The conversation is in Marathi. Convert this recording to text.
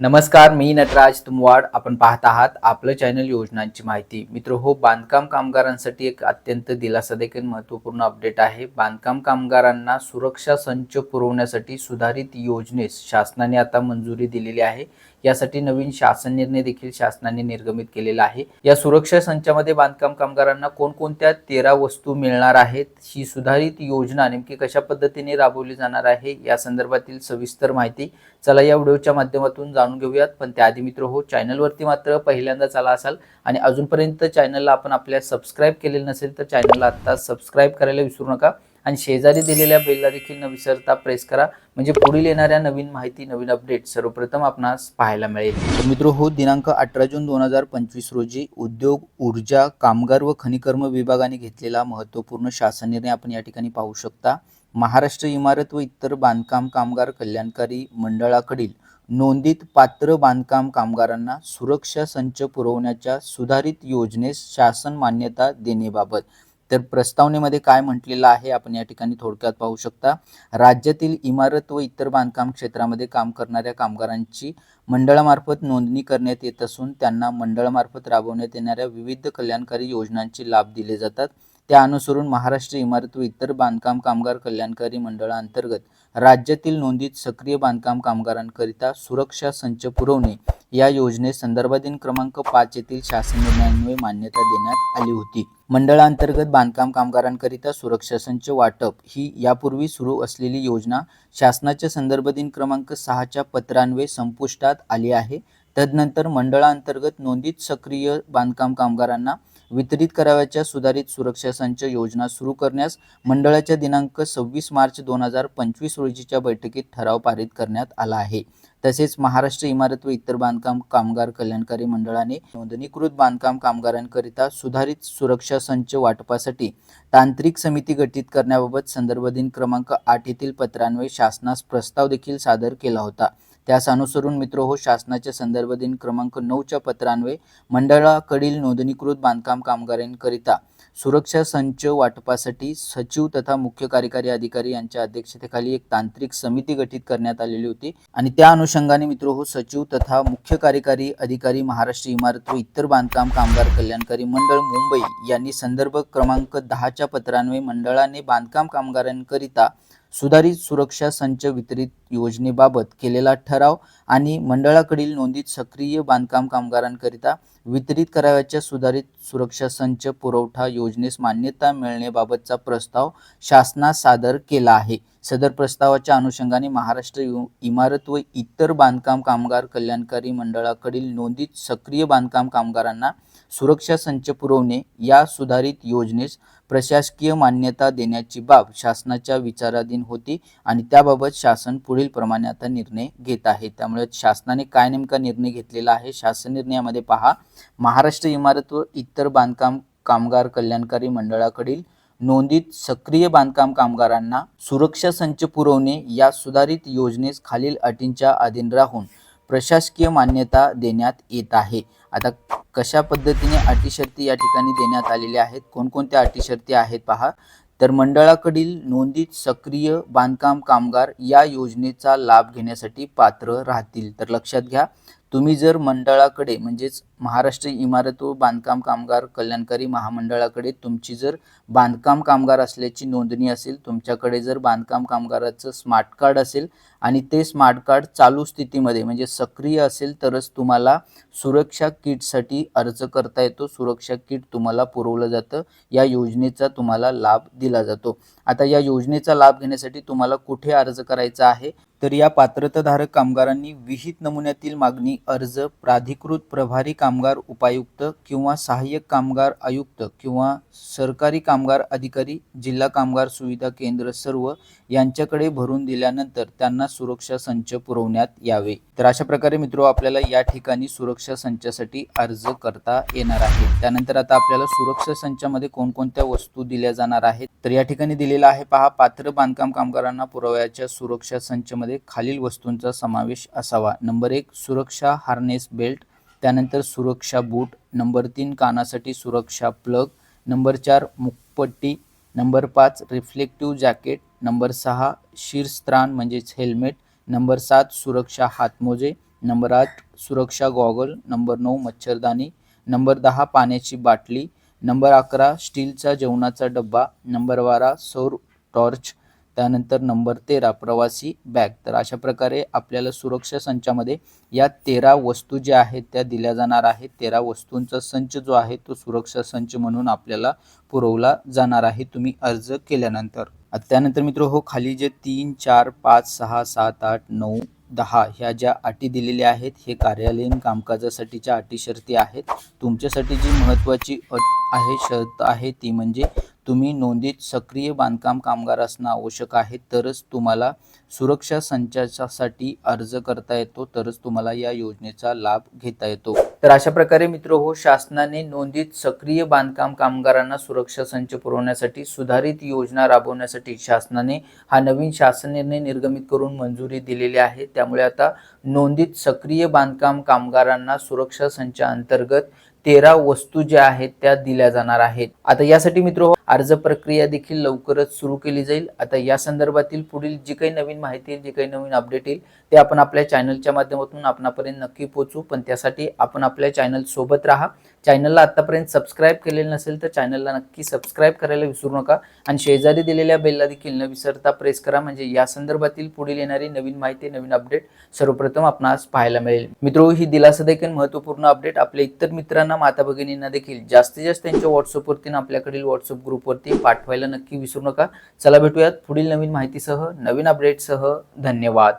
नमस्कार मी नटराज तुमवाड. आपण पाहत आहात आपलं चॅनल योजनांची माहिती. मित्र हो बांधकाम कामगारांसाठी एक अत्यंत दिलासा देखील महत्त्वपूर्ण अपडेट आहे. बांधकाम कामगारांना सुरक्षा संच पुरवण्यासाठी सुधारित योजनेस शासनाने आता मंजुरी दिलेली आहे. यासाठी नवीन शासन निर्णय देखील शासनाने निर्गमित केलेला आहे. या सुरक्षा संचामध्ये बांधकाम कामगारांना कोणकोणत्या तेरा वस्तू मिळणार आहेत ही सुधारित योजना नेमकी कशा पद्धतीने राबवली जाणार आहे या संदर्भातील सविस्तर माहिती चला या व्हिडिओच्या माध्यमातून जाणून घेऊयात. पण त्याआधी मित्र हो चॅनलवरती मात्र पहिल्यांदा चला असाल आणि अजूनपर्यंत चॅनलला आपण आपल्या सबस्क्राईब केलेलं नसेल तर चॅनलला आत्ता सबस्क्राईब करायला विसरू नका. आणि शेजारी दिलेल्या बेलला देखील न विसरता प्रेस करा. म्हणजे पुढील येणाऱ्या नवीन माहिती नवीन अपडेट सर्वप्रथम आपणास पाहायला मिळेल. मित्र हो दिनांक अठरा जून दोन हजार पंचवीस रोजी उद्योग ऊर्जा कामगार व खनिकर्म विभागाने घेतलेला महत्त्वपूर्ण शासन निर्णय आपण या ठिकाणी पाहू शकता. महाराष्ट्र इमारत व इतर बांधकाम कामगार कल्याणकारी मंडळाकडील नोंदीत पात्र बांधकाम कामगारांना सुरक्षा संच पुरवण्याच्या सुधारित योजनेस शासन मान्यता देण्याबाबत तर प्रस्तावनेमध्ये काय म्हटलेलं आहे आपण या ठिकाणी थोडक्यात पाहू शकता. राज्यातील इमारत व इतर बांधकाम क्षेत्रामध्ये काम करणाऱ्या कामगारांची मंडळामार्फत नोंदणी करण्यात येत असून त्यांना मंडळामार्फत राबवण्यात येणाऱ्या विविध कल्याणकारी योजनांचे लाभ दिले जातात. त्या अनुसरून महाराष्ट्र इमारत व इतर बांधकाम कामगार कल्याणकारी मंडळाअंतर्गत राज्यातील नोंदीत सक्रिय बांधकाम कामगारांकरिता सुरक्षा संच पुरवणे या योजनेसंदर्भातील क्रमांक पाच येथील शासन निर्णयान्वये मान्यता देण्यात आली होती. मंडळांतर्गत बांधकाम कामगारांकरिता सुरक्षा संच वाटप ही यापूर्वी सुरू असलेली योजना शासनाच्या संदर्भ दिन क्रमांक सहाच्या पत्रान्वये संपुष्टात आली आहे. तदनंतर मंडळांतर्गत नोंदीत सक्रिय बांधकाम कामगारांना वितरित करावयाच्या सुधारित सुरक्षा संच योजना सुरू करण्यास मंडळाच्या दिनांक सव्वीस मार्च दोन हजार पंचवीस रोजीच्या बैठकीत ठराव पारित करण्यात आला आहे. तसेच महाराष्ट्र इमारत व इतर बांधकाम कामगार कल्याणकारी मंडळाने नोंदणीकृत बांधकाम कामगारांकरिता सुधारित सुरक्षा संच वाटपासाठी तांत्रिक समिती गठीत करण्याबाबत संदर्भ दिन क्रमांक आठ येथील पत्रान्वये शासनास प्रस्ताव देखील सादर केला होता. त्यास अनुसरून मित्र हो शासनाच्या संदर्भ दिन क्रमांक नऊच्या पत्रान्वये मंडळाकडील नोंदणीकृत बांधकाम कामगारांकरिता सुरक्षा संच वाटपासाठी सचिव तथा मुख्य कार्यकारी अधिकारी यांच्या अध्यक्षतेखाली एक तांत्रिक समिती गठीत करण्यात आलेली होती. आणि त्या अनुषंगाने मित्र हो सचिव तथा मुख्य कार्यकारी अधिकारी महाराष्ट्र इमारत व इतर बांधकाम कामगार कल्याणकारी मंडळ मुंबई यांनी संदर्भ क्रमांक दहाच्या पत्रान्वये मंडळाने बांधकाम कामगारांकरिता सुधारित सुरक्षा संच वितरित योजनेबाबत केलेला ठराव आणि मंडळाकडील नोंदीत सक्रिय बांधकाम कामगारांकरिता वितरित करावयाच्या सुधारित सुरक्षा संच पुरवठा योजनेस मान्यता मिळण्याबाबतचा प्रस्ताव शासनास सादर केला आहे. सदर प्रस्तावाच्या अनुषंगाने महाराष्ट्र इमारत व इतर बांधकाम कामगार कल्याणकारी मंडळाकडील नोंदीत सक्रिय बांधकाम कामगारांना सुरक्षा संच पुरवणे या सुधारित योजनेस प्रशासकीय मान्यता देण्याची बाब शासनाच्या विचाराधीन होती आणि त्याबाबत शासन पुढे पुढील प्रमाणे आता निर्णय घेत आहे. त्यामुळे शासनाने काय नेमका निर्णय घेतलेला आहे? शासन निर्णयामध्ये पहा. महाराष्ट्र इमारत व इतर बांधकाम कामगार कल्याणकारी मंडळाकडील नोंदीत सक्रिय बांधकाम कामगारांना सुरक्षा संच पुरवणे या सुधारित योजनेस खालील अटींच्या अधीन राहून प्रशासकीय मान्यता देण्यात येत आहे. आता कशा पद्धतीने अटी शर्ती या ठिकाणी देण्यात आलेल्या आहेत? कोणकोणत्या अटी शर्ती आहेत? पहा. तर मंडळाकडील नोंदीत सक्रिय बांधकाम कामगार या योजनेचा लाभ घेण्यासाठी पात्र राहतील. तर लक्षात घ्या तुम्ही जर मंडळाकडे म्हणजेच महाराष्ट्र इमारत व बांधकाम कामगार कल्याणकारी महामंडळाकडे तुमची जर बांधकाम कामगार असल्याची नोंदणी असेल तुमच्याकडे जर बांधकाम कामगाराचं स्मार्ट कार्ड असेल आणि ते स्मार्ट कार्ड चालू स्थितीमध्ये म्हणजे सक्रिय असेल तरच तुम्हाला सुरक्षा किटसाठी अर्ज करता येतो. सुरक्षा किट तुम्हाला पुरवलं जातं. या योजनेचा तुम्हाला लाभ दिला जातो. आता या योजनेचा लाभ घेण्यासाठी तुम्हाला कुठे अर्ज करायचा आहे? तर या पात्रताधारक कामगारांनी विहित नमुन्यातील मागणी अर्ज प्राधिकृत प्रभारी कामगार उपायुक्त किंवा सहाय्यक कामगार आयुक्त किंवा सरकारी कामगार अधिकारी जिल्हा कामगार सुविधा केंद्र सर्व यांच्याकडे भरून दिल्यानंतर त्यांना सुरक्षा संच पुरवण्यात यावे. तर अशा प्रकारे मित्रो आपल्याला या ठिकाणी सुरक्षा संचासाठी अर्ज करता येणार आहे त्यानंतर आता आपल्याला सुरक्षा संचामध्ये कोणकोणत्या वस्तू दिल्या जाणार आहेत? तर या ठिकाणी दिलेला आहे पहा पात्र बांधकाम कामगारांना पुरवण्याच्या सुरक्षा संचमध्ये खालील वस्तूंचा समावेश असावा. नंबर एक सुरक्षा हार्नेस बेल्ट. त्यानंतर सुरक्षा बूट. नंबर तीन कानासाठी सुरक्षा प्लग. नंबर चार मुखपट्टी. नंबर पाच रिफ्लेक्टिव्ह जॅकेट नंबर सहा शिरस्त्राण म्हणजेच हेल्मेट नंबर सात सुरक्षा हातमोजे. नंबर आठ सुरक्षा गॉगल नंबर नऊ मच्छरदाणी नंबर दहा पाण्याची बाटली. नंबर अकरा स्टीलचा जेवणाचा डब्बा. नंबर बारा सौर टॉर्च त्यानंतर नंबर तेरा प्रवासी बॅग. तर अशा प्रकारे आपल्याला सुरक्षा संचामध्ये या तेरा वस्तू ज्या आहेत त्या दिल्या जाणार आहेत. तेरा वस्तूंचा संच जो आहे तो सुरक्षा संच म्हणून आपल्याला पुरवला जाणार आहे तुम्ही अर्ज केल्यानंतर. त्यानंतर मित्र हो खाली जे तीन चार पाच सहा सात आठ नऊ दहा ह्या ज्या अटी दिलेल्या आहेत हे कार्यालयीन कामकाजासाठीच्या अटी शर्ती आहेत. तुमच्यासाठी जी महत्त्वाची अट आहे शर्त आहे ती म्हणजे तुम्ही नोंदीत सक्रिय बांधकाम कामगार असणं आवश्यक आहे तरच तुम्हाला सुरक्षा संचासाठी अर्ज करता येतो तरच तुम्हाला या योजनेचा लाभ घेता येतो. तर अशा प्रकारे मित्र हो शासनाने नोंदीत सक्रिय बांधकाम कामगारांना सुरक्षा संच पुरवण्यासाठी सुधारित योजना राबवण्यासाठी शासनाने हा नवीन शासन निर्णय निर्गमित करून मंजुरी दिलेली आहे. त्यामुळे आता नोंदीत सक्रिय बांधकाम कामगारांना सुरक्षा संचाअंतर्गत तेरा वस्तू ज्या आहेत त्या दिल्या जाणार आहेत. आता यासाठी मित्र हो अर्ज प्रक्रिया देखील लवकरच सुरू केली जाईल. आता या संदर्भातील पुढील जी काही नवीन माहिती येईल जी काही नवीन अपडेट येईल ते आपण आपल्या चॅनलच्या माध्यमातून आपणापर्यंत नक्की पोहोचू. पण त्यासाठी आपण आपल्या चॅनल सोबत राहा. चॅनलला आत्तापर्यंत सबस्क्राईब केलेलं नसेल तर चॅनलला नक्की सबस्क्राईब करायला विसरू नका. आणि शेजारी दिलेल्या बेलला देखील न विसरता प्रेस करा. म्हणजे या संदर्भातील पुढील येणारी नवीन माहिती नवीन अपडेट सर्वप्रथम आपणास पाहायला मिळेल. मित्रो ही दिलासा देखील महत्त्वपूर्ण अपडेट आपल्या इतर मित्रांना माता भगिनींना देखील जास्तीत जास्त त्यांच्या व्हॉट्सअपवरती आपल्याकडील व्हॉट्सअप ग्रुपवरती पाठवायला नक्की विसरू नका. चला भेटूयात पुढील नवीन माहितीसह नवीन अपडेटसह धन्यवाद.